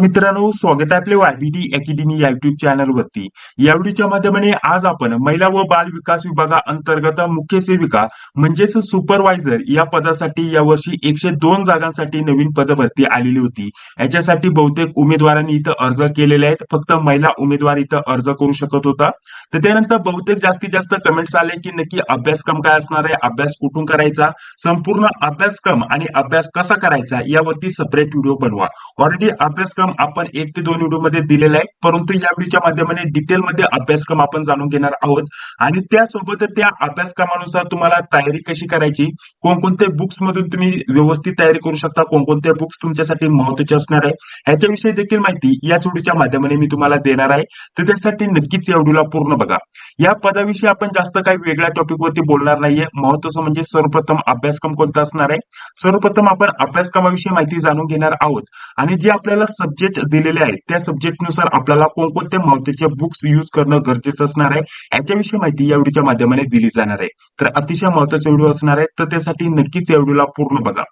मित्रांनो स्वागत आहे आपले वायबीटी अकॅडमी या युट्यूब चॅनल वरती. या व्हिडिओच्या माध्यमाने आज आपण महिला व बाल विकास विभागा अंतर्गत मुख्य सेविका म्हणजेच सुपरवायझर या पदासाठी यावर्षी एकशे दोन जागांसाठी नवीन पद भरती आलेली होती. याच्यासाठी बहुतेक उमेदवारांनी इथं अर्ज केलेले आहेत. फक्त महिला उमेदवार इथं अर्ज करू शकत होता. तर त्यानंतर बहुतेक जास्तीत जास्त कमेंट्स आले की नक्की अभ्यासक्रम काय असणार आहे अभ्यास कुठून करायचा संपूर्ण अभ्यासक्रम आणि अभ्यास कसा करायचा यावरती सेपरेट व्हिडिओ बनवा. ऑलरेडी अभ्यासक्रम आपण एक ते दोन व्हिडिओमध्ये दिलेला आहे. परंतु या व्हिडिओच्या माध्यमाने डिटेलमध्ये अभ्यासक्रम आपण जाणून घेणार आहोत. आणि त्यासोबत त्या अभ्यासक्रमानुसार तुम्हाला तयारी कशी करायची? कोणकोणत्या बुक्स मधून तुम्ही व्यवस्थित तयारी करू शकता? कोणकोणत्या बुक्स तुमच्यासाठी महत्त्वाचे असणार आहे? ह्याच्याविषयी देखील माहिती या व्हिडिओच्या माध्यमाने मी तुम्हाला देणार आहे. तर त्यासाठी नक्कीच या व्हिडिओला पूर्ण बघा. या पदाविषयी आपण जास्त काही वेगळ्या टॉपिक वरती बोलणार नाहीये. महत्वाचं म्हणजे सर्वप्रथम अभ्यासक्रम कोणता असणार आहे? सर्वप्रथम आपण अभ्यासक्रमाविषयी माहिती जाणून घेणार आहोत. आणि जे आपल्याला सब्जेक्ट दिलेले आहेत. त्या सब्जेक्टनुसार आपल्याला कोणकोणत्या मावतीचे बुक्स यूज करणं गरजेचं असणार आहे याच्याविषयी माहिती या व्हिडिओच्या माध्यमाने दिली जाणार आहे. तर अतिशय महत्त्वाचा व्हिडिओ असणार आहे तर त्यासाठी नक्कीच या व्हिडिओला पूर्ण बघा.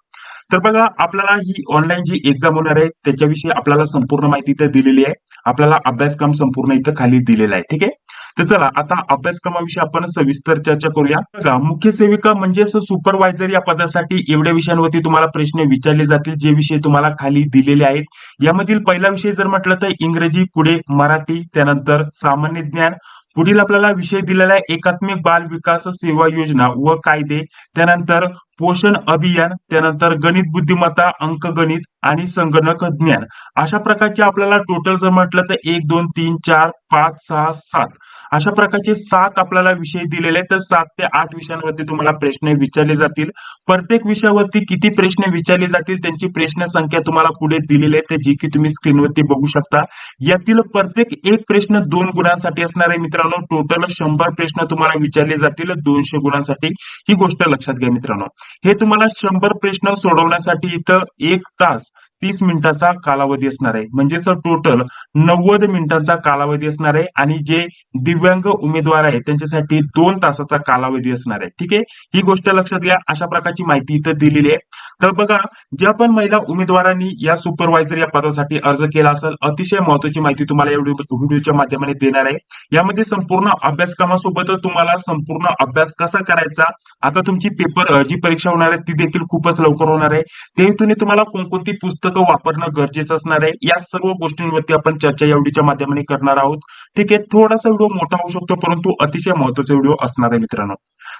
तर बघा आपल्याला ही ऑनलाईन जी एक्झाम होणार आहे त्याच्याविषयी आपल्याला संपूर्ण माहिती इथं दिलेली आहे. आपल्याला अभ्यासक्रम संपूर्ण इथं खाली दिलेला आहे ठीक आहे? तर चला आता अभ्यासक्रमाविषयी आपण सविस्तर चर्चा करूया. बघा मुख्य सेविका म्हणजेच सुपरवायझर या पदासाठी एवढ्या विषयांवरती तुम्हाला प्रश्न विचारले जातील जे विषय तुम्हाला खाली दिलेले आहेत. यामधील पहिला विषय जर म्हटलं तर इंग्रजी पुढे मराठी त्यानंतर सामान्य ज्ञान. पुढील आपल्याला विषय दिलेला आहे एकात्मिक बाल विकास सेवा योजना व कायदे. त्यानंतर पोषण अभियान त्यानंतर गणित बुद्धिमत्ता अंकगणित आणि संगणक ज्ञान. अशा प्रकारचे आपल्याला टोटल जर म्हटलं तर एक दोन तीन चार पाच सहा सात. अशा प्रकारचे सात आपल्याला विषय दिलेले आहेत. तर सात ते आठ विषयांवरती तुम्हाला प्रश्न विचारले जातील. प्रत्येक विषयावरती किती प्रश्न विचारले जातील त्यांची प्रश्न संख्या तुम्हाला पुढे दिलेली आहे. जी की तुम्ही स्क्रीनवरती बघू शकता. यातील प्रत्येक एक प्रश्न दोन गुणांसाठी असणार आहे मित्रांनो. टोटल शंभर प्रश्न तुम्हाला विचारले जातील. दोनशे गुणांसाठी. ही गोष्ट लक्षात घ्या मित्रांनो. हे तुम्हाला शंभर प्रश्न सोडवण्यासाठी इथं एक तास तीस मिनिटाचा कालावधी असणार आहे. म्हणजे सर टोटल नव्वद मिनिटांचा कालावधी असणार आहे आणि जे दिव्यांग उमेदवार आहेत त्यांच्यासाठी दोन तासाचा कालावधी असणार आहे. ठीक आहे? ही गोष्ट लक्षात घ्या. अशा प्रकारची माहिती इथं दिलेली आहे. तर बघा ज्या पण महिला उमेदवारांनी या सुपरवायझर या पदासाठी अर्ज केला असेल अतिशय महत्वाची माहिती तुम्हाला या व्हिडिओच्या माध्यमाने देणार आहे. यामध्ये संपूर्ण अभ्यासक्रमासोबत तुम्हाला संपूर्ण अभ्यास कसा करायचा आता तुमची पेपर जी परीक्षा होणार आहे ती देखील खूपच लवकर होणार आहे. ते हेतूने तुम्हाला कोणकोणती पुस्तक वापरणं गरजेचं असणार आहे. या सर्व गोष्टींवरती आपण चर्चा एवढीच्या माध्यमाने करणार आहोत. ठीक आहे थोडासा व्हिडिओ मोठा होऊ शकतो परंतु अतिशय महत्त्वाचा व्हिडिओ असणार आहे मित्रांनो.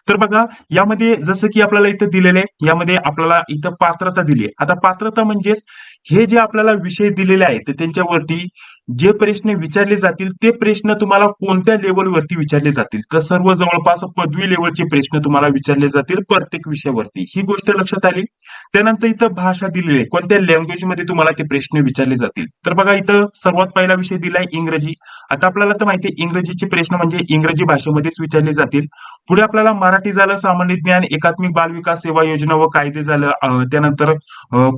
तर बघा यामध्ये जसं की आपल्याला इथं दिलेलं आहे यामध्ये आपल्याला इथं पात्रता दिली आहे. आता पात्रता म्हणजेच हे जे आपल्याला विषय दिलेले आहेत त्यांच्यावरती जे प्रश्न विचारले जातील ते प्रश्न तुम्हाला कोणत्या लेवलवरती विचारले जातील? तर सर्व जवळपास पदवी लेवलचे प्रश्न तुम्हाला विचारले जातील प्रत्येक विषयावरती. ही गोष्ट लक्षात आली. त्यानंतर इथं भाषा दिलेली आहे. कोणत्या लँग्वेजमध्ये तुम्हाला ते प्रश्न विचारले जातील? तर बघा इथं सर्वात पहिला विषय दिलाय इंग्रजी. आता आपल्याला तर माहिती आहे इंग्रजीचे प्रश्न म्हणजे इंग्रजी भाषेमध्येच विचारले जातील. पुढे आपल्याला मराठी झालं सामान्य ज्ञान एकात्मिक बाल विकास सेवा योजना व कायदे झालं. त्यानंतर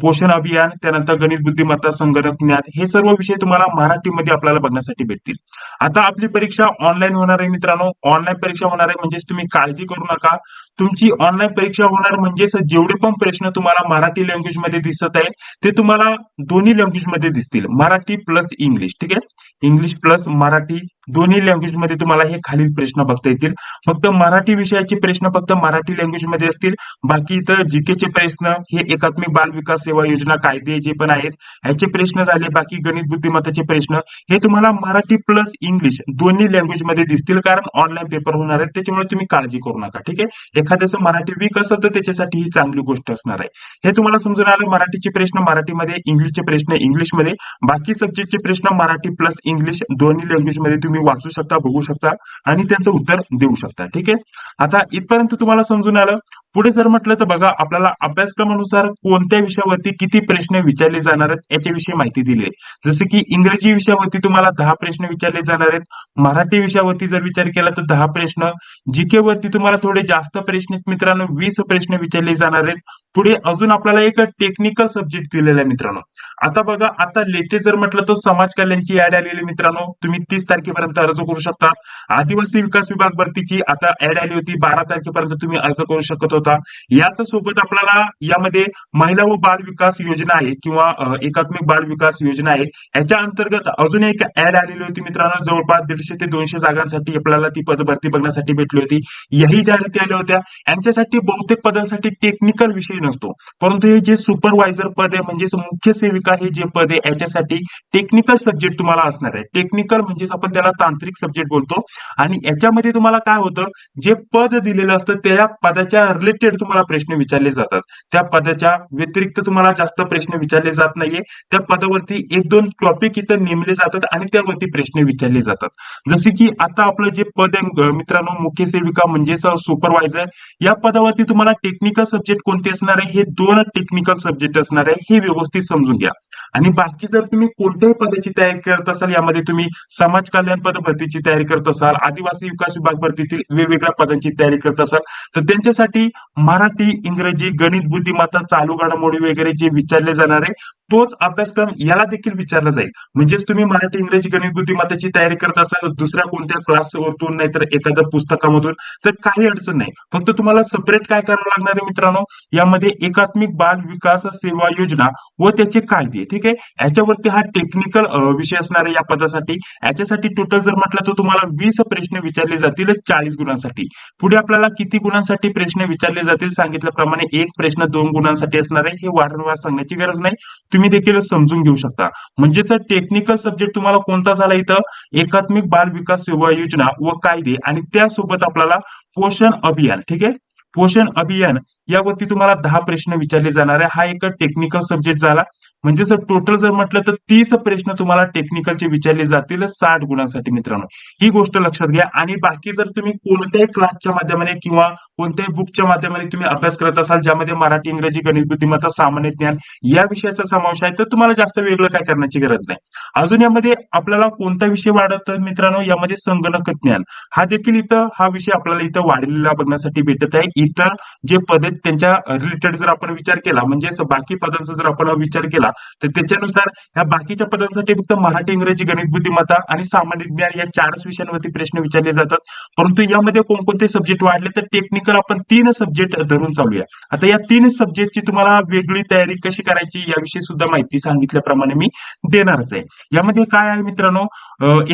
पोषण अभियान त्यानंतर गणित बुद्धिमत्ता संगणक ज्ञान हे सर्व विषय तुम्हाला मराठीमध्ये आपल्याला बघण्यासाठी भेटतील. आता आपली परीक्षा ऑनलाईन होणार आहे मित्रांनो. ऑनलाईन परीक्षा होणार आहे म्हणजेच तुम्ही काळजी करू नका. तुमची ऑनलाईन परीक्षा होणार म्हणजेच जेवढे पण प्रश्न तुम्हाला मराठी लँग्वेजमध्ये दिसत आहे ते तुम्हाला दोन्ही लँग्वेजमध्ये दिसतील. मराठी प्लस इंग्लिश ठीक आहे? इंग्लिश प्लस मराठी दोन्ही लँग्वेजमध्ये तुम्हाला हे खालील प्रश्न बघता येतील. फक्त मराठी विषयाचे प्रश्न फक्त मराठी लँग्वेजमध्ये असतील. बाकी इथं जीकेचे प्रश्न हे एकात्मिक बाल विकास सेवा योजना कायदे जे पण आहेत ह्याचे प्रश्न झाले. बाकी गणित बुद्धिमत्ताचे प्रश्न हे तुम्हाला मराठी प्लस इंग्लिश दोन्ही लँग्वेजमध्ये दिसतील. कारण ऑनलाईन पेपर होणार आहेत. त्याच्यामुळे तुम्ही काळजी करू नका. ठीक आहे? एखाद्याचं मराठी वीक असेल तर त्याच्यासाठी ही चांगली गोष्ट असणार आहे. हे तुम्हाला समजून आलं. मराठीचे प्रश्न मराठीमध्ये इंग्लिशचे प्रश्न इंग्लिशमध्ये बाकी सब्जेक्टचे प्रश्न मराठी प्लस इंग्लिश दोन्ही लँग्वेजमध्ये तुम्ही वाचू शकता बघू शकता आणि त्यांचं उत्तर देऊ शकता. ठीक आहे? आता इथपर्यंत तुम्हाला समजून आलं. पुढे जर म्हटलं तर बघा आपल्याला अभ्यासक्रमानुसार कोणत्या विषयावरती किती प्रश्न विचारले जाणार आहेत याच्याविषयी माहिती दिली आहे. जसं की इंग्रजी विषयावरती तुम्हाला दहा प्रश्न विचारले जाणार आहेत. मराठी विषयावरती जर विचार केला तर दहा प्रश्न. जीके वरती तुम्हाला थोडे जास्त प्रश्न मित्रांनो वीस प्रश्न विचारले जाणार आहेत. पुढे अजून आपल्याला एक टेक्निकल सब्जेक्ट दिलेला आहे मित्रांनो. आता बघा आता लेटेस्ट जर म्हटलं तर समाज कल्याणची ऍड आलेली मित्रांनो. तुम्ही तीस तारखेपर्यंत अर्ज करू शकता. आदिवासी विकास विभाग भरतीची आता ऍड आली होती. बारा तारखेपर्यंत तुम्ही अर्ज करू शकत होता. याच सोबत आपल्याला यामध्ये महिला व बाल विकास योजना आहे किंवा एकात्मिक बाल विकास योजना आहे. याच्या अंतर्गत अजून एक ऍड आलेली होती मित्रांनो. जवळपास दीडशे ते दोनशे जागांसाठी आपल्याला ती पद भरती बघण्यासाठी भेटली होती. याही जाहिराती आल्या होत्या. यांच्यासाठी बहुतेक पदांसाठी टेक्निकल विषय नसतो. परंतु हे जे सुपरवायझर पद आहे म्हणजेच मुख्य सेविका हे जे पद आहे याच्यासाठी टेक्निकल सब्जेक्ट तुम्हाला असणार आहे. टेक्निकल म्हणजेच आपण त्याला तांत्रिक सब्जेक्ट बोलतो. आणि याच्यामध्ये तुम्हाला काय होतं जे पद दिलेलं असतं त्या पदाच्या रिलेटेड तुम्हाला प्रश्न विचारले जातात. त्या पदाच्या व्यतिरिक्त तुम्हाला जास्त प्रश्न विचारले जात नाहीये. त्या पदावरती एक दोन टॉपिक इथं नेमले जातात आणि त्यावरती प्रश्न विचारले जातात. जसे की आता आपलं जे पद आहे मित्रांनो मुख्य सेविका म्हणजेच सुपरवायझर या पदावरती तुम्हाला टेक्निकल सब्जेक्ट कोणते असणार आहे हे दोन टेक्निकल सब्जेक्ट असणार आहे हे व्यवस्थित समजून घ्या. आणि बाकी जर तुम्ही कोणत्याही पदाची तयारी करत असाल यामध्ये तुम्ही समाज कल्याण पद भरतीची तयारी करत असाल आदिवासी विकास विभाग भरतीतील वेगवेगळ्या पदांची तयारी करत असाल तर त्यांच्यासाठी मराठी इंग्रजी गणित बुद्धिमत्ता चालू घडामोडी वगैरे जे विचारले जाणार आहे तोच अभ्यासक्रम याला देखील विचारला जाईल. म्हणजेच तुम्ही मराठी इंग्रजी गणित बुद्धिमत्ताची तयारी करत असाल दुसऱ्या कोणत्या क्लासवरतून नाहीतर एखाद्या पुस्तकामधून तर काही अडचण नाही. फक्त तुम्हाला सेपरेट काय करावं लागणार आहे मित्रांनो? यामध्ये एकात्मिक बाल विकास सेवा योजना व त्याचे कायदे ठीक आहे? याच्यावरती हा टेक्निकल विषय असणार आहे या पदासाठी. याच्यासाठी टोटल जर म्हटलं तर तुम्हाला वीस प्रश्न विचारले जातील चाळीस गुणांसाठी. पुढे आपल्याला किती गुणांसाठी प्रश्न विचारले जातील सांगितल्याप्रमाणे एक प्रश्न दोन गुणांसाठी असणार आहे. हे वारंवार सांगण्याची गरज नाही. तुम्ही देखील समजून घेऊ शकता. म्हणजेच टेक्निकल सब्जेक्ट तुम्हाला कोणता झाला इथं? एकात्मिक बाल विकास सेवा योजना व कायदे आणि त्यासोबत आपल्याला पोषण अभियान ठीक आहे? पोषण अभियान यावरती तुम्हाला दहा प्रश्न विचारले जाणार आहे. हा एक टेक्निकल सब्जेक्ट झाला. म्हणजे जर टोटल जर म्हटलं तर तीस प्रश्न तुम्हाला टेक्निकलचे विचारले जातील साठ गुणांसाठी मित्रांनो. ही गोष्ट लक्षात घ्या. आणि बाकी जर तुम्ही कोणत्याही क्लासच्या माध्यमाने किंवा कोणत्याही बुकच्या माध्यमाने तुम्ही अभ्यास करत असाल ज्यामध्ये मराठी इंग्रजी गणित बुद्धिमत्ता सामान्य ज्ञान या विषयाचा समावेश आहे तर तुम्हाला जास्त वेगळं काय करण्याची गरज नाही. अजून यामध्ये आपल्याला कोणता विषय वाढत मित्रांनो? यामध्ये संगणक ज्ञान हा देखील इथं हा विषय आपल्याला इथं वाढलेला बघण्यासाठी भेटत आहे. इतर जे पद त्यांच्या रिलेटेड जर आपण विचार केला म्हणजे बाकी पदांचा जर आपण विचार केला तर त्याच्यानुसार ह्या बाकीच्या पदांसाठी फक्त मराठी इंग्रजी गणित बुद्धिमत्ता आणि सामान्य ज्ञान या चारच विषयांवरती प्रश्न विचारले जातात. परंतु यामध्ये कोणकोणते सब्जेक्ट वाढले तर टेक्निकल आपण तीन सब्जेक्ट धरून चालूया. आता या तीन सब्जेक्टची तुम्हाला वेगळी तयारी कशी करायची याविषयी सुद्धा माहिती सांगितल्याप्रमाणे मी देणारच आहे. यामध्ये काय आहे मित्रांनो?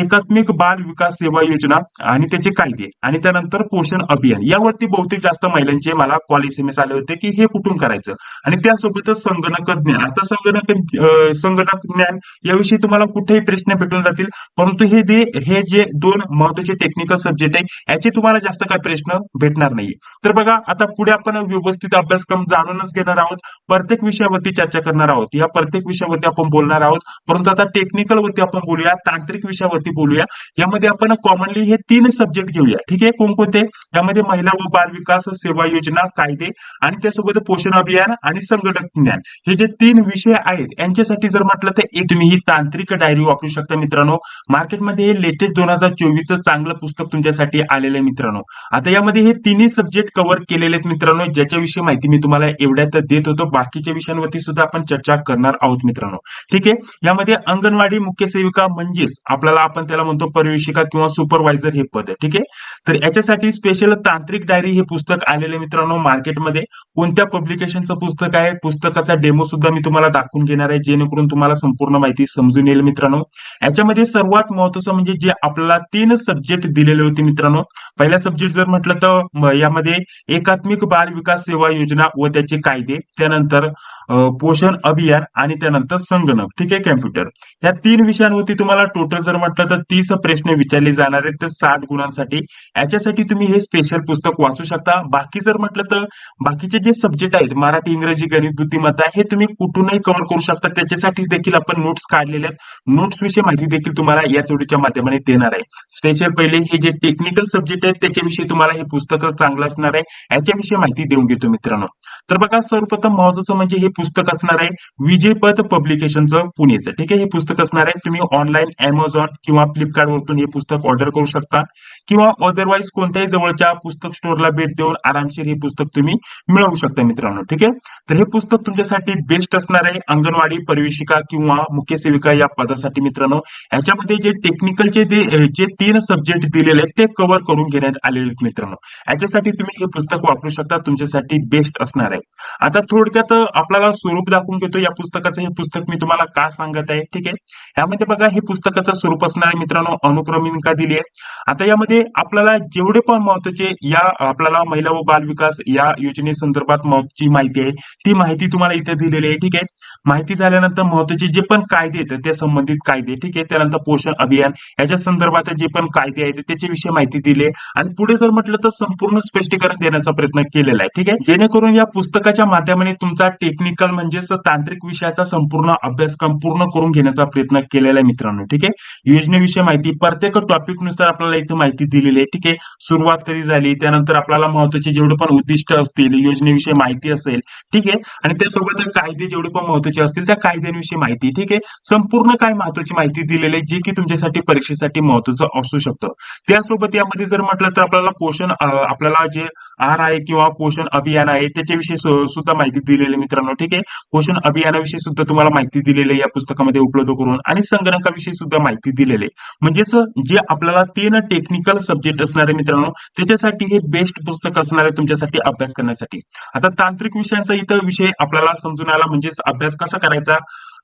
एकात्मिक बाल विकास सेवा योजना आणि त्याचे कायदे आणि त्यानंतर पोषण अभियान. यावरती बहुतेक जास्त महिलांचे मला कॉल एस एम एस आले होते की हे कुठून करायचं? आणि त्यासोबतच संगणक ज्ञान आता संगणक अं, संगणक ज्ञान याविषयी तुम्हाला कुठेही प्रश्न भेटून जातील. परंतु हे दे हे जे दोन महत्त्वाचे टेक्निकल सब्जेक्ट आहे याचे तुम्हाला जास्त काय प्रश्न भेटणार नाही तर बघा आता पुढे आपण व्यवस्थित अभ्यासक्रम जाणूनच घेणार आहोत. प्रत्येक विषयावरती चर्चा करणार आहोत. या प्रत्येक विषयावरती आपण बोलणार आहोत. परंतु आता टेक्निकल वरती आपण बोलूया तांत्रिक विषयावरती बोलूया. यामध्ये आपण कॉमनली हे तीन सब्जेक्ट घेऊया. ठीक आहे? कोणकोणते? यामध्ये महिला व बाल विकास सेवा योजना कायदे आणि त्यासोबत पोषण अभियान आणि संगणक ज्ञान. हे जे तीन विषय आहेत यांच्यासाठी जर म्हटलं तर एक तुम्ही ही तांत्रिक डायरी वापरू शकता मित्रांनो. मार्केटमध्ये हे लेटेस्ट दोन हजार चोवीसचं चांगलं पुस्तक तुमच्यासाठी आलेलं आहे मित्रांनो. आता यामध्ये हे तिन्ही सब्जेक्ट कव्हर केलेले आहेत मित्रांनो. ज्याच्याविषयी माहिती मी तुम्हाला एवढ्यात देत होतो. बाकीच्या विषयांवरती सुद्धा आपण चर्चा करणार आहोत मित्रांनो. ठीक आहे? यामध्ये अंगणवाडी मुख्य सेविका म्हणजेच आपल्याला आपण त्याला म्हणतो परिवेशिका किंवा सुपरवायझर हे पद. आहे ठीक आहे? तर याच्यासाठी स्पेशल तांत्रिक डायरी हे पुस्तक आलेले मित्रांनो मार्केटमध्ये. कोणत्या पब्लिकेशनचं पुस्तक आहे? पुस्तकाचा डेमो सुद्धा मी तुम्हाला दाखवून घेणार आहे जेणेकरून तुम्हाला संपूर्ण माहिती समजून येईल मित्रांनो. याच्यामध्ये सर्वात महत्वाचं म्हणजे जे आपल्याला तीन सब्जेक्ट दिलेले होते मित्रांनो. पहिला सब्जेक्ट जर म्हटलं तर यामध्ये एकात्मिक बाल विकास सेवा योजना व त्याचे कायदे त्यानंतर पोषण अभियान आणि त्यानंतर संगणक ठीक आहे कॅम्प्युटर या तीन विषयांवरती तुम्हाला टोटल जर म्हटलं तर तीस प्रश्न विचारले जाणार आहेत तर साठ गुणांसाठी. याच्यासाठी तुम्ही हे स्पेशल पुस्तक वाचू शकता. बाकी जर म्हटलं तर बाकीचे जे सब्जेक्ट आहेत मराठी इंग्रजी गणित बुद्धिमत्ता हे तुम्ही कुठूनही कव्हर करू शकता. त्याच्यासाठी देखील आपण नोट्स काढलेल्या आहेत. नोट्स विषयी माहिती देखील तुम्हाला या जोडीच्या माध्यमाने देणार आहे. स्पेशल पहिले हे जे टेक्निकल सब्जेक्ट आहेत त्याच्याविषयी तुम्हाला हे पुस्तक चांगलं असणार आहे. याच्याविषयी माहिती देऊन घेतो मित्रांनो. तर बघा सर्वप्रथम महत्वाचं म्हणजे हे पुस्तक असणार आहे विजयपथ पब्लिकेशनचं पुणेचं. ठीक आहे हे पुस्तक असणार आहे. तुम्ही ऑनलाईन अमेझॉन किंवा फ्लिपकार्ट वरतून हे पुस्तक ऑर्डर करू शकता. किंवा अदरवाईज कोणत्याही जवळच्या पुस्तक स्टोअरला भेट देऊन आरामशीर हे पुस्तक तुम्ही मिळवू शकता मित्रांनो. ठीक आहे? तर हे पुस्तक तुमच्यासाठी बेस्ट असणार आहे. अंगणवाडी परिवेशिका किंवा मुख्य सेविका या पदासाठी मित्रांनो याच्यामध्ये जे टेक्निकलचे जे तीन सब्जेक्ट दिलेले आहेत ते कव्हर करून घेण्यात आलेले आहेत मित्रांनो. याच्यासाठी तुम्ही हे पुस्तक वापरू शकता तुमच्यासाठी बेस्ट असणार आहे. आता थोडक्यात आपल्याला स्वरूप दाखवून घेतो. या पुस्तकाचं हे पुस्तक मी तुम्हाला का सांगत आहे ठीक आहे? यामध्ये बघा हे पुस्तकाचं स्वरूप असणार आहे मित्रांनो अनुक्रमिका दिली आहे. आता यामध्ये आपल्याला जेवढे पण महत्त्वाचे या आपल्याला महिला व बाल विकास या योजनेसंदर्भात महत्वाची माहिती आहे ती माहिती तुम्हाला इथे दिलेली आहे ठीक आहे? माहिती झाल्यानंतर महत्त्वाचे जे पण कायदे आहेत ते संबंधित कायदे ठीक आहे? त्यानंतर पोषण अभियान याच्या संदर्भात जे पण कायदे आहेत त्याच्याविषयी माहिती दिली. आहे आणि पुढे जर म्हटलं तर संपूर्ण स्पष्टीकरण देण्याचा प्रयत्न केलेला आहे ठीक आहे? जेणेकरून या पुस्तकाच्या माध्यमाने तुमचा टेक्निकल म्हणजेच तांत्रिक विषयाचा संपूर्ण अभ्यासक्रम पूर्ण करून घेण्याचा प्रयत्न केलेला आहे मित्रांनो ठीक आहे? योजनेविषयी माहिती प्रत्येक टॉपिकनुसार आपल्याला इथे माहिती दिलेली आहे ठीक आहे? सुरुवात कधी झाली त्यानंतर आपल्याला महत्त्वाचे जेवढे पण उद्दिष्ट असतील योजनेविषयी माहिती असेल ठीक आहे? आणि त्यासोबत कायदे जेवढे पण महत्त्वाचे असतील त्या कायद्यांविषयी माहिती. ठीक आहे? संपूर्ण काय महत्वाची माहिती दिलेली आहे जी की तुमच्यासाठी परीक्षेसाठी महत्वाचं असू शकतं. त्यासोबत यामध्ये जर म्हटलं तर आपल्याला पोषण आपल्याला जे आहार आहे किंवा पोषण अभियान आहे त्याच्याविषयी सुद्धा माहिती दिलेली मित्रांनो. ठीक आहे? पोषण अभियानाविषयी सुद्धा तुम्हाला माहिती दिलेली आहे या पुस्तकामध्ये उपलब्ध करून आणि संगणकाविषयी सुद्धा माहिती दिलेली आहे. म्हणजेच जे आपल्याला तीन टेक्निकल सब्जेक्ट असणारे मित्रांनो त्याच्यासाठी हे बेस्ट पुस्तक असणार आहे तुमच्यासाठी अभ्यास करण्यासाठी. आता तांत्रिक विषयांचा इथं विषय आपल्याला समजून आला म्हणजेच अभ्यास कसा करायचा?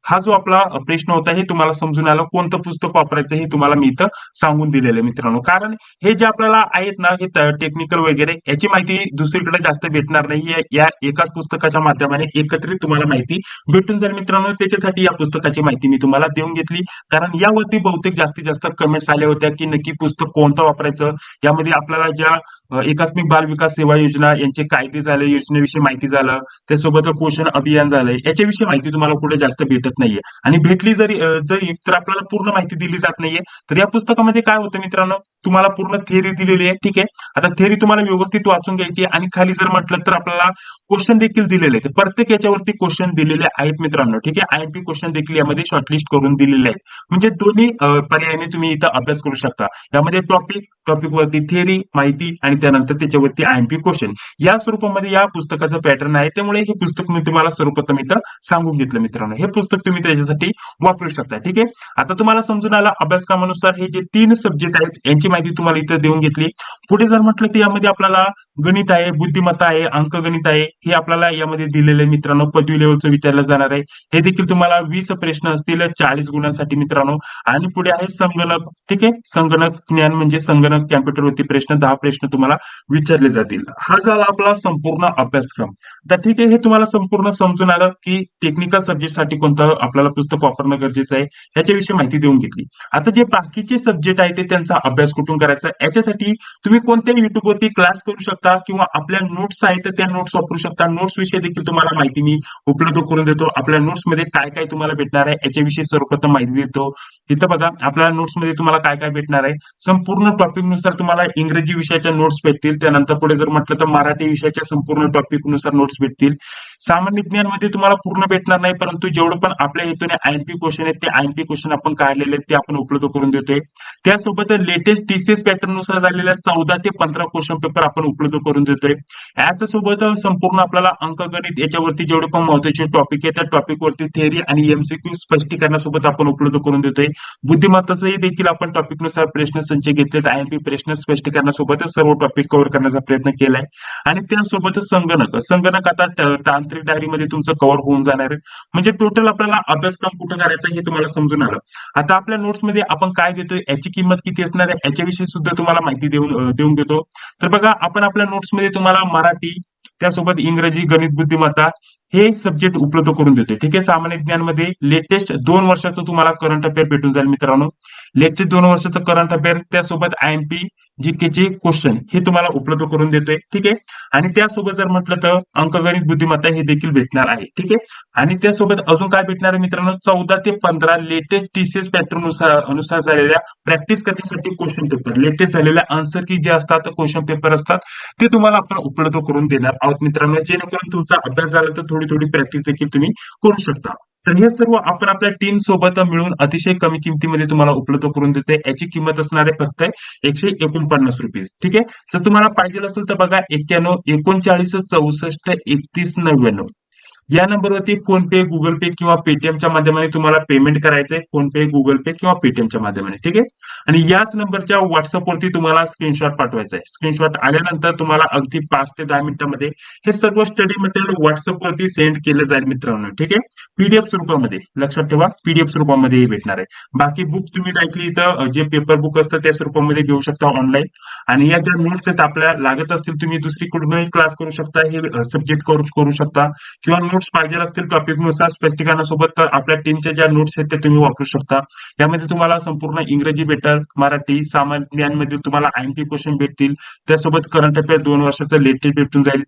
हा जो आपला प्रश्न होता हे तुम्हाला समजून आला. कोणतं पुस्तक वापरायचं हे तुम्हाला मी इथं सांगून दिलेलं आहे मित्रांनो. कारण हे जे आपल्याला आहेत ना हे टेक्निकल वगैरे याची माहिती दुसरीकडे जास्त भेटणार नाही. या- एकाच पुस्तकाच्या माध्यमाने एकत्रित तुम्हाला माहिती भेटून जाईल मित्रांनो. त्याच्यासाठी या पुस्तकाची माहिती मी तुम्हाला देऊन घेतली. कारण यावरती बहुतेक जास्तीत जास्त कमेंट्स आल्या होत्या की नक्की पुस्तक कोणतं वापरायचं? यामध्ये आपल्याला ज्या एकात्मिक बाल विकास सेवा योजना यांचे कायदे झाले योजनेविषयी माहिती झालं त्यासोबत पोषण अभियान झालंय. याच्याविषयी माहिती तुम्हाला कुठे जास्त भेटत नाहीये. आणि भेटली जरी जरी तर आपल्याला पूर्ण माहिती दिली जात नाहीये. तर या पुस्तकामध्ये काय होतं मित्रांनो? तुम्हाला पूर्ण थेअरी दिलेली आहे. ठीक आहे? आता थेअरी तुम्हाला व्यवस्थित वाचून घ्यायची आणि खाली जर म्हटलं तर आपल्याला क्वेश्चन देखील दिलेले आहेत. प्रत्येक याच्यावरती क्वेश्चन दिलेले आहेत मित्रांनो. ठीक आहे? आयएमपी क्वेश्चन देखील यामध्ये शॉर्टलिस्ट करून दिलेले आहेत. म्हणजे दोन्ही पर्यायाने तुम्ही इथं अभ्यास करू शकता. यामध्ये टॉपिक टॉपिक वरती थेअरी माहिती आणि त्यानंतर त्याच्यावरती आयएमपी क्वेश्चन या स्वरूपामध्ये या पुस्तकाचं पॅटर्न आहे. त्यामुळे हे पुस्तक मी तुम्हाला स्वरूपात इथं सांगून घेतलं मित्रांनो. हे पुस्तक तुम्ही त्याच्यासाठी वापरू शकता. ठीक आहे? आता तुम्हाला समजून आलं अभ्यासक्रमानुसार हे जे तीन सब्जेक्ट आहेत यांची माहिती तुम्हाला इथं देऊन घेतली. पुढे जर म्हटलं तर यामध्ये आपल्याला गणित आहे बुद्धिमत्ता आहे अंकगणित आहे हे आपल्याला यामध्ये दिलेलं आहे मित्रांनो. पदवी लेवलचं विचारलं जाणार आहे. हे देखील तुम्हाला वीस प्रश्न असतील चाळीस गुणांसाठी मित्रांनो. आणि पुढे आहे संगणक. ठीक आहे? संगणक ज्ञान म्हणजे संगणक कॅम्प्युटरवरती प्रश्न दहा प्रश्न तुम्हाला विचारले जातील. हा झाला आपला संपूर्ण अभ्यासक्रम. तर ठीक आहे हे तुम्हाला संपूर्ण समजून आलं की टेक्निकल सब्जेक्टसाठी कोणतं आपल्याला पुस्तक वापरणं गरजेचं आहे याच्याविषयी माहिती देऊन घेतली. आता जे बाकीचे सब्जेक्ट आहे ते त्यांचा अभ्यास कुठून करायचा याच्यासाठी तुम्ही कोणत्या युट्यूबवरती क्लास करू शकता किंवा आपल्या नोट्स आहेत तर त्या नोट्स वापरू शकता. नोट्स विषयी देखील तुम्हाला माहिती मी उपलब्ध करून देतो. आपल्या नोट्समध्ये काय काय तुम्हाला भेटणार आहे याच्याविषयी सर्वप्रथम माहिती देतो. इथं बघा आपल्या नोट्समध्ये तुम्हाला काय काय भेटणार आहे संपूर्ण टॉपिक नुसार तुम्हाला इंग्रजी विषयाच्या नोट्स भेटतील. त्यानंतर पुढे जर म्हटलं तर मराठी विषयाच्या संपूर्ण टॉपिकनुसार नोट्स भेटतील. सामान्य ज्ञानमध्ये तुम्हाला पूर्ण भेटणार नाही परंतु जेवढं पण आपल्या हेतूने आयएमपी क्वेश्चन आहेत ते आयएमपी क्वेश्चन आपण काढलेले आहेत ते आपण उपलब्ध करून देतोय. त्यासोबत लेटेस्ट टीसीएस पॅटर्ननुसार झालेल्या चौदा ते पंधरा क्वेश्चन पेपर आपण उपलब्ध करून देतोय. याच्यासोबत सोबत संपूर्ण आपल्याला अंकगणित याच्यावरती जेवढे पण महत्त्वाचे टॉपिक आहे त्या टॉपिक वरती थेअरी आणि एमसीक्यू स्पष्टीकरणासोबत आपण उपलब्ध करून देतोय. बुद्धिमत्ताचाही देखील आपण टॉपिकनुसार प्रश्न संच घेतलेत. आयएमपी प्रश्न स्पष्टीकरणासोबत सर्व टॉपिक कव्हर करण्याचा प्रयत्न केलाय. आणि त्यासोबतच संगणक. संगणक आता तांत्रिक डायरीमध्ये तुमचं कव्हर होऊन जाणार आहे. म्हणजे टोटल आपल्याला अभ्यासक्रम कुठं करायचा हे तुम्हाला समजून आलं. आता आपल्या नोट्समध्ये आपण काय देतोय याची किंमत किती असणार आहे याच्याविषयी सुद्धा तुम्हाला माहिती देऊन देऊन घेतो. तर बघा आपण आपल्या नोट्समध्ये तुम्हाला मराठी त्यासोबत इंग्रजी गणित बुद्धिमत्ता हे सब्जेक्ट उपलब्ध करून देतोय ठीक आहे? सामान्य ज्ञानमध्ये लेटेस्ट दोन वर्षाचं तुम्हाला करंट अफेअर भेटून जाईल मित्रांनो. लेटेस्ट दोन वर्षाचं करंट अफेअर त्यासोबत आयएमपी जीकेचे क्वेश्चन हे तुम्हाला उपलब्ध करून देतोय. ठीक आहे? आणि त्यासोबत जर म्हटलं तर अंकगणित बुद्धिमत्ता हे देखील भेटणार आहे. ठीक आहे? आणि त्यासोबत अजून काय भेटणार आहे मित्रांनो? चौदा ते पंधरा लेटेस्ट टीसीएस पॅटर्न अनुसार झालेल्या प्रॅक्टिस करण्यासाठी क्वेश्चन पेपर लेटेस्ट झालेल्या आन्सर की जे असतात क्वेश्चन पेपर असतात ते तुम्हाला आपण उपलब्ध करून देणार आहोत मित्रांनो. जेणेकरून तुमचा अभ्यास झाला तर थोडी थोडी प्रॅक्टिस देखील तुम्ही करू शकता. तर हे सर्व आपण आपल्या टीम सोबत मिळून अतिशय कमी किमतीमध्ये तुम्हाला उपलब्ध करून देतोय. याची किंमत असणार आहे फक्त एकशे एकोणपन्नास रुपये ठीक आहे? जर तुम्हाला पाहिजे असेल तर बघा एक्क्याण्णव एकोणचाळीस चौसष्ट एकतीस नव्याण्णव. या नंबरवरती फोन पे गुगल पे किंवा पेटीएमच्या माध्यमाने तुम्हाला पेमेंट करायचंय. फोन पे गुगल पे किंवा पेटीएमच्या माध्यमाने ठीक आहे? आणि याच नंबरच्या व्हॉट्सअपवरती तुम्हाला स्क्रीनशॉट पाठवायचा आहे स्क्रीनशॉट आल्यानंतर तुम्हाला अगदी पाच ते दहा मिनिटांमध्ये हे सर्व स्टडी मटेरियल व्हॉट्सअपवरती सेंड केलं जाईल मित्रांनो ठीक आहे? पीडीएफ स्वरूपामध्ये लक्षात ठेवा पीडीएफ स्वरूपामध्ये हे भेटणार आहे. बाकी बुक तुम्ही डायरेक्टली इथं जे पेपर बुक असतं त्या स्वरूपामध्ये घेऊ शकता ऑनलाईन आणि या ज्या नोट्स आहेत आपल्या लागत असतील तुम्ही दुसरीकडूनही क्लास करू शकता हे सब्जेक्ट करू करू शकता. किंवा नोट्स पाहिजे असतील टॉपिकनुसार स्पष्टीकरणासोबत तर आपल्या टीमच्या ज्या नोट्स आहेत त्या तुम्ही वापरू शकता. यामध्ये तुम्हाला संपूर्ण इंग्रजी भेटेल मराठी सामान्यांमध्ये तुम्हाला आयएमपी क्वेश्चन भेटतील. त्यासोबत करंट अफेअर दोन वर्षाचं लेटेस्ट भेटून जाईल.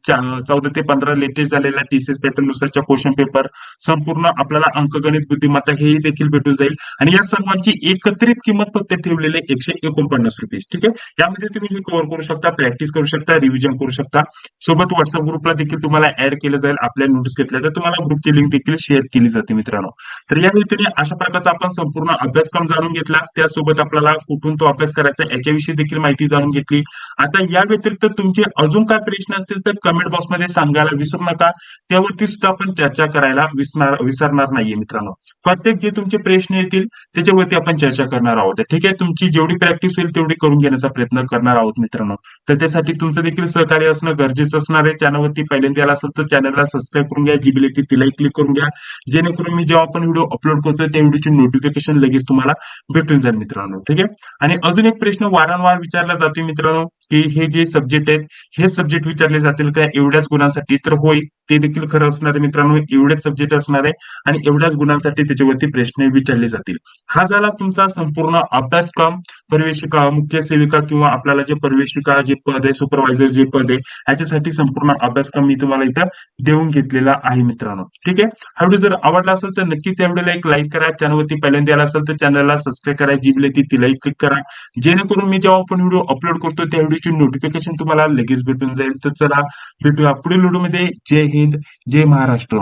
चौदा ते पंधरा लेटेस्ट झालेल्या टीसीएस पेपर नुसारच्या क्वेश्चन पेपर संपूर्ण आपल्याला अंकगणित बुद्धिमत्ता हेही देखील भेटून जाईल. आणि या सर्वांची एकत्रित किंमत फक्त ठेवलेली आहे एकशे एकोणपन्नास रुपये ठीक आहे? यामध्ये तुम्ही हे कव्हर करू शकता प्रॅक्टिस करू शकता रिव्हिजन करू शकता. सोबत व्हॉट्सअप ग्रुपला देखील तुम्हाला ऍड केलं जाईल. आपल्या नोटीस घेतल्या तर तुम्हाला ग्रुपची लिंक देखील शेअर केली जाते मित्रांनो. तर या व्यतिरिक्त अशा प्रकारचा आपण संपूर्ण अभ्यासक्रम जाणून घेतला. त्यासोबत आपल्याला कुठून तो अभ्यास करायचा याच्याविषयी देखील माहिती जाणून घेतली. आता या व्यतिरिक्त तुमचे अजून काय प्रश्न असतील तर कमेंट बॉक्समध्ये सांगायला विसरू नका. त्यावरती सुद्धा आपण चर्चा करायला विसरणार विसरणार नाहीये मित्रांनो. प्रत्येक जे तुमचे प्रश्न येतील त्याच्यावरती आपण चर्चा करणार आहोत. ठीक आहे तुमची जेवढी प्रॅक्टिस होईल तेवढी करून घेण्याचा प्रयत्न करणार आहोत मित्रांनो. तर त्यासाठी तुमचं देखील सहकार्य असणं गरजेचं असणार आहे. चॅनलवरती पहिल्यांदा आला असेल तर चॅनलला सबस्क्राईब करून घ्या. जी तिलाही क्लिक करून घ्या. जेणेकरून मी जेव्हा आपण व्हिडिओ अपलोड करतोय त्या व्हिडिओची नोटिफिकेशन लगेच तुम्हाला भेटून जाईल मित्रांनो. ठीक आहे? आणि अजून एक प्रश्न वारंवार विचारला जातो मित्रांनो. की हे जे सब्जेक्ट आहेत हे सब्जेक्ट विचारले जातील का एवढ्याच गुणांसाठी? तर होय ते देखील खरं असणार आहे मित्रांनो एवढेच सब्जेक्ट असणार आहे आणि एवढ्याच गुणांसाठी त्याच्यावरती प्रश्न विचारले जातील. हा झाला तुमचा संपूर्ण अभ्यासक्रम प्रवेशिका मुख्य सेविका किंवा आपल्याला जे प्रवेशिका जे पद आहे सुपरवायझर जे पद आहे याच्यासाठी संपूर्ण अभ्यासक्रम मी तुम्हाला इथं देऊन घेतलेला आहे मित्रांनो. ठीक आहे? हा व्हिडिओ जर आवडला असेल तर नक्कीच या व्हिडिओला एक लाईक करा चॅनलवरती पहिल्यांदा आला असेल तर चॅनलला सबस्क्राईब करा जी बिल ती तिलाही क्लिक करा. जेणेकरून मी जेव्हा आपण व्हिडिओ अपलोड करतो त्या व्हिडिओची नोटिफिकेशन तुम्हाला लगेच भेटून जाईल. तर चला भेटूया पुढील व्हिडिओमध्ये जय हिंद जय महाराष्ट्र.